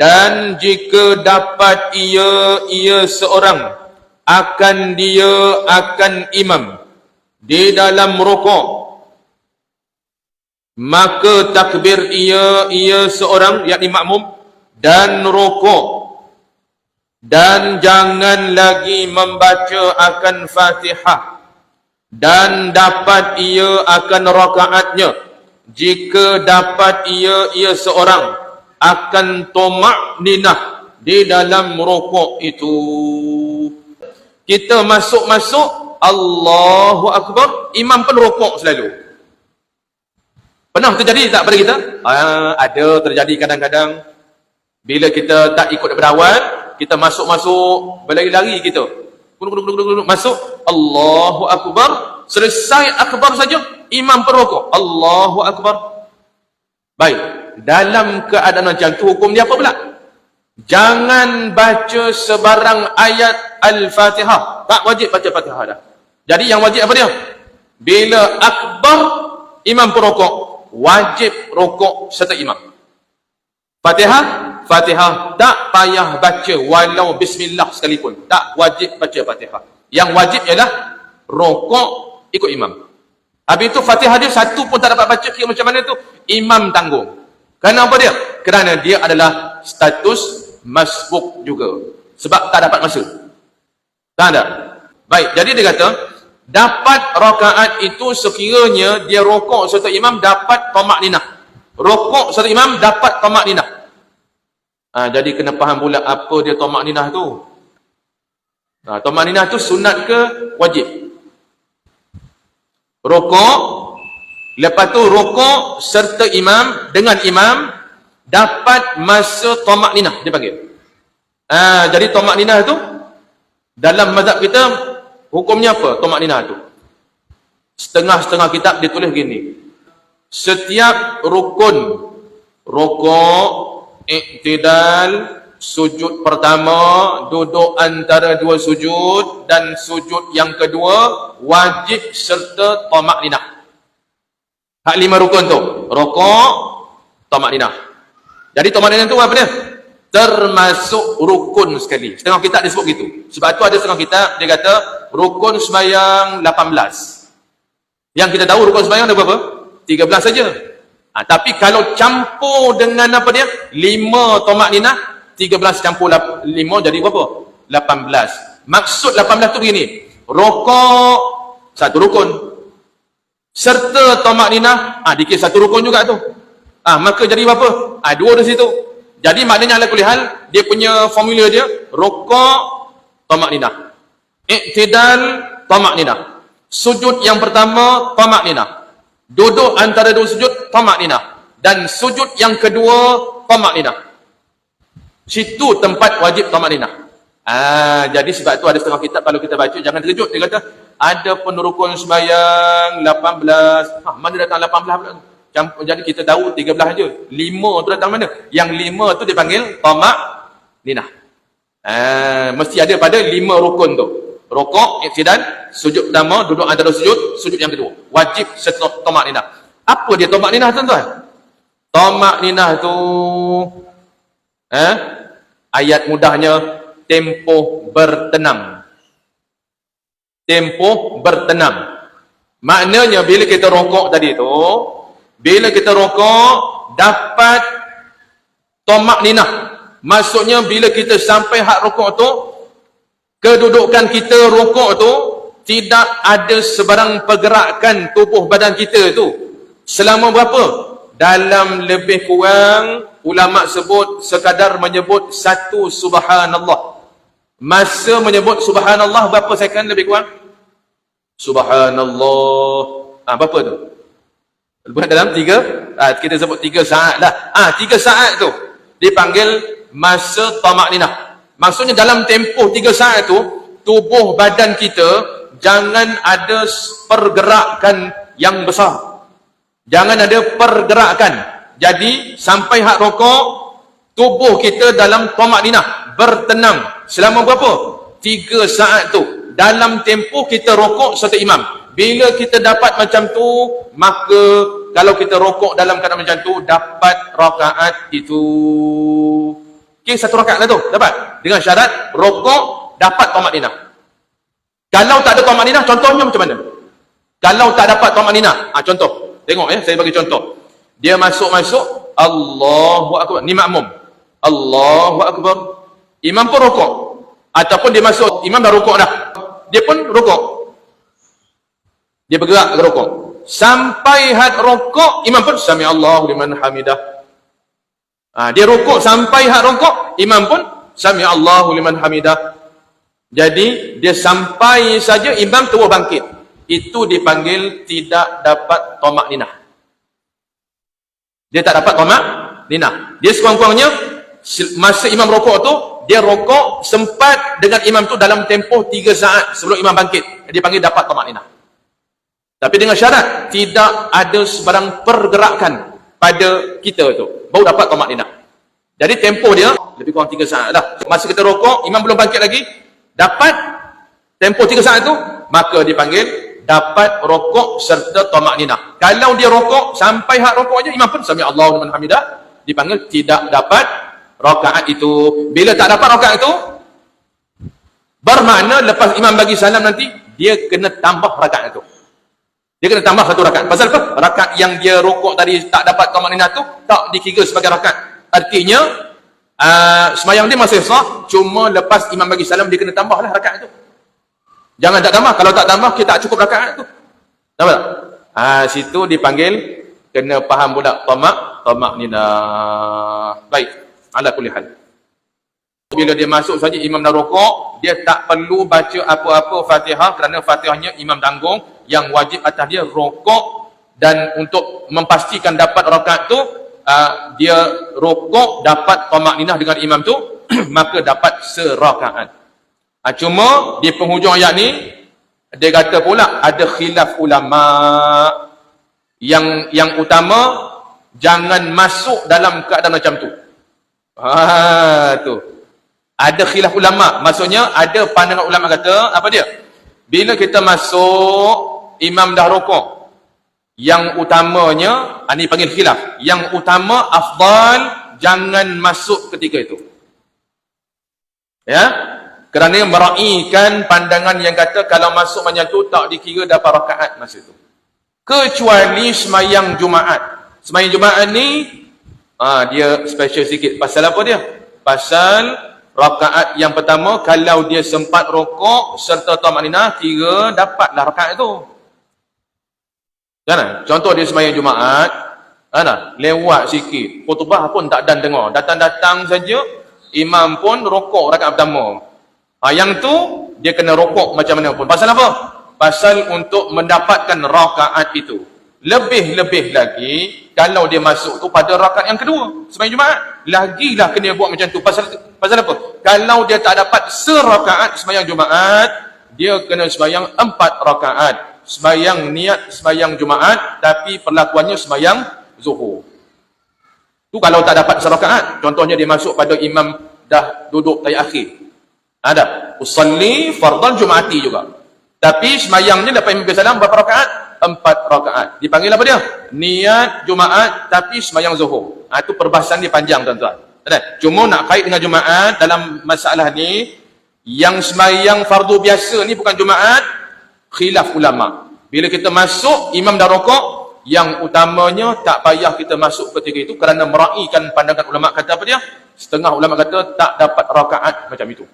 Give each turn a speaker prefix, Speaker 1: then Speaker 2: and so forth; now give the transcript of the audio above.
Speaker 1: dan jika dapat ia ia seorang akan dia akan imam di dalam rokok. Maka takbir ia ia seorang yakni makmum dan rokok. Dan jangan lagi membaca akan Fatihah. Dan dapat ia akan rakaatnya jika dapat ia ia seorang akan tomak ninah di dalam rokok itu. Kita masuk-masuk Allahu Akbar. Imam pun rokok selalu. Pernah terjadi tak pada kita? Ah, ada terjadi kadang-kadang. Bila kita tak ikut daripada awal kita masuk-masuk berlari-lari kita. Masuk. Allahu Akbar. Selesai Akbar saja imam pun rokok. Allahu Akbar baik dalam keadaan macam tu hukum dia apa pula? Jangan baca sebarang ayat Al-Fatihah. Tak wajib baca Fatihah dah. Jadi yang wajib apa dia? Bila akbar imam perokok wajib rokok serta imam. Fatihah? Fatihah. Tak payah baca walau bismillah sekalipun. Tak wajib baca Fatihah. Yang wajib ialah rokok ikut imam habis itu Fatihah dia satu pun tak dapat baca kira macam mana tu imam tanggung Kenapa dia? Kerana dia adalah status masbuk juga. Sebab tak dapat masa. Tak ada. Baik, jadi dia kata, dapat rakaat itu sekiranya dia rokok serta imam dapat tomak ninah. Rokok serta imam dapat tomak ninah. Ha, jadi kena faham pula apa dia tomak ninah tu. Ha, tomak ninah tu sunat ke wajib? Rokok Lepas tu rokok serta imam dengan imam dapat masa tomak ninah dia panggil. Ha, jadi tomak ninah tu dalam mazhab kita hukumnya apa tomak ninah tu? Setengah-setengah kitab dia tulis gini. Setiap rukun rokok, iktidal, sujud pertama, duduk antara dua sujud dan sujud yang kedua wajib serta tomak ninah. Hak lima rukun tu. Rokok, tomak ninah. Jadi tomak ninah tu apa dia? Termasuk rukun sekali. Setengah kitab dia sebut gitu. Sebab tu ada setengah kitab, dia kata, rukun sembahyang 18. Yang kita tahu rukun sembahyang ada berapa? 13 saja. Ha, tapi kalau campur dengan apa dia? 5 tomak ninah, 13 campur 5 jadi berapa? 18. Maksud 18 tu begini. Rokok, satu rukun. Serta tomak ninah ah dikira satu rukun juga tu. Ah maka jadi berapa? Ah dua di situ. Jadi maknanya ala kulihal dia punya formula dia rokok tomak ninah. Iktidal tomak ninah. Sujud yang pertama tomak ninah. Duduk antara dua sujud tomak ninah. Dan sujud yang kedua tomak ninah situ tempat wajib tomak ninah Ah, jadi sebab tu ada setengah kitab kalau kita baca jangan terkejut dia kata ada penurukun sembahyang 18. Ha, mana datang 18 pula tu? Jadi kita tahu 13 aja. 5 tu datang mana? Yang 5 tu dipanggil tamak ninah. Ah, mesti ada pada 5 rukun tu. Rokok, iktidal, sujud pertama, duduk antara sujud, sujud yang kedua. Wajib setok tamak ninah. Apa dia tamak ninah tuan-tuan? Tamak ninah tu eh, ayat mudahnya tempoh bertenang. Tempoh bertenang. Maknanya bila kita rokok tadi tu, bila kita rokok dapat tomak ninah. Maksudnya bila kita sampai hak rokok tu, kedudukan kita rokok tu tidak ada sebarang pergerakan tubuh badan kita tu. Selama berapa? Dalam lebih kurang ulama sebut sekadar menyebut satu subhanallah Masa menyebut subhanallah berapa second lebih kurang? Subhanallah. Ah ha, berapa tu? Buat dalam tiga, ah, kita sebut tiga saat lah. Ah, tiga saat tu dipanggil masa tamak ninah. Maksudnya dalam tempoh tiga saat tu, tubuh badan kita jangan ada pergerakan yang besar. Jangan ada pergerakan. Jadi sampai hak rokok, tubuh kita dalam tamak ninah bertenang Selama berapa? Tiga saat tu. Dalam tempoh kita rokok satu imam. Bila kita dapat macam tu, maka kalau kita rokok dalam keadaan macam tu, dapat rakaat itu. Okey, satu rakaat lah tu. Dapat. Dengan syarat rokok dapat tomat ninah. Kalau tak ada tomat ninah, contohnya macam mana? Kalau tak dapat tomat ninah. Ah, contoh. Tengok ya, saya bagi contoh. Dia masuk-masuk, Allahu Akbar. Ni makmum. Allahu Akbar. Imam pun rokok. Ataupun dia masuk, imam dah rokok dah. Dia pun rokok. Dia bergerak ke rokok. Sampai had rokok, imam pun sami Allahu liman hamidah. Ha, dia rokok sampai had rokok, imam pun sami Allahu liman hamidah. Jadi dia sampai saja imam terus bangkit. Itu dipanggil tidak dapat tomak ninah. Dia tak dapat tomak ninah. Dia sekurang-kurangnya masa imam rokok tu dia rokok sempat dengan imam tu dalam tempoh 3 saat sebelum imam bangkit. Dia panggil dapat tomak ninah. Tapi dengan syarat tidak ada sebarang pergerakan pada kita tu. Baru dapat tomak ninah. Jadi tempoh dia lebih kurang 3 saat dah. Masa kita rokok, imam belum bangkit lagi. Dapat tempoh 3 saat tu, maka dipanggil dapat rokok serta tomak ninah. Kalau dia rokok, sampai hak rokok aja imam pun sami Allahu liman hamidah, dipanggil tidak dapat rakaat itu. Bila tak dapat rakaat itu, bermakna lepas imam bagi salam nanti, dia kena tambah rakaat itu. Dia kena tambah satu rakaat. Pasal apa? Rakaat yang dia rokok tadi tak dapat tomak ninah tu tak dikira sebagai rakaat. Artinya uh, semayang dia masih sah, cuma lepas imam bagi salam dia kena tambahlah rakaat tu. Jangan tak tambah. Kalau tak tambah kita tak cukup rakaat tu. Tahu tak? Ah situ dipanggil kena faham pula tomak tomak ninah. Baik. Ala kulli hal. Bila dia masuk saja imam dah rokok, dia tak perlu baca apa-apa Fatihah kerana Fatihahnya imam tanggung yang wajib atas dia rokok dan untuk memastikan dapat rakaat tu uh, dia rokok dapat tamakninah dengan imam tu maka dapat serakaat. Uh, cuma di penghujung ayat ni dia kata pula ada khilaf ulama yang yang utama jangan masuk dalam keadaan macam tu. Ha tu. Ada khilaf ulama. Maksudnya ada pandangan ulama kata, apa dia? Bila kita masuk, imam dah rokok. Yang utamanya, ini ah, panggil khilaf. Yang utama, afdal, jangan masuk ketika itu. Ya? Kerana meraihkan pandangan yang kata, kalau masuk macam tu, tak dikira dapat rakaat masa itu. Kecuali semayang Jumaat. Semayang Jumaat ni, ah, dia special sikit. Pasal apa dia? Pasal Rakaat yang pertama, kalau dia sempat rokok serta tamanina, kira dapatlah rakaat itu. Jangan. Contoh dia semayang Jumaat, ana, lewat sikit. Khutbah pun tak dan dengar. Datang-datang saja, imam pun rokok rakaat pertama. Ha, yang tu, dia kena rokok macam mana pun. Pasal apa? Pasal untuk mendapatkan rakaat itu. Lebih-lebih lagi, kalau dia masuk tu pada rakaat yang kedua, semayang Jumaat, lagilah kena buat macam tu. Pasal pasal apa? Kalau dia tak dapat serakaat semayang Jumaat, dia kena semayang empat rakaat. Semayang niat semayang Jumaat, tapi perlakuannya semayang Zuhur. Tu kalau tak dapat serakaat, contohnya dia masuk pada imam dah duduk tayat akhir. Ada. Usalli fardan Jumaati juga. Tapi semayangnya dapat imam salam berapa rakaat? empat rakaat. Dipanggil apa dia? Niat Jumaat tapi semayang Zuhur. Ha, itu perbahasan dia panjang tuan-tuan. Cuma nak kait dengan Jumaat dalam masalah ni yang semayang fardu biasa ni bukan Jumaat khilaf ulama. Bila kita masuk imam dah rokok yang utamanya tak payah kita masuk ketika itu kerana meraihkan pandangan ulama kata apa dia? Setengah ulama kata tak dapat rakaat macam itu.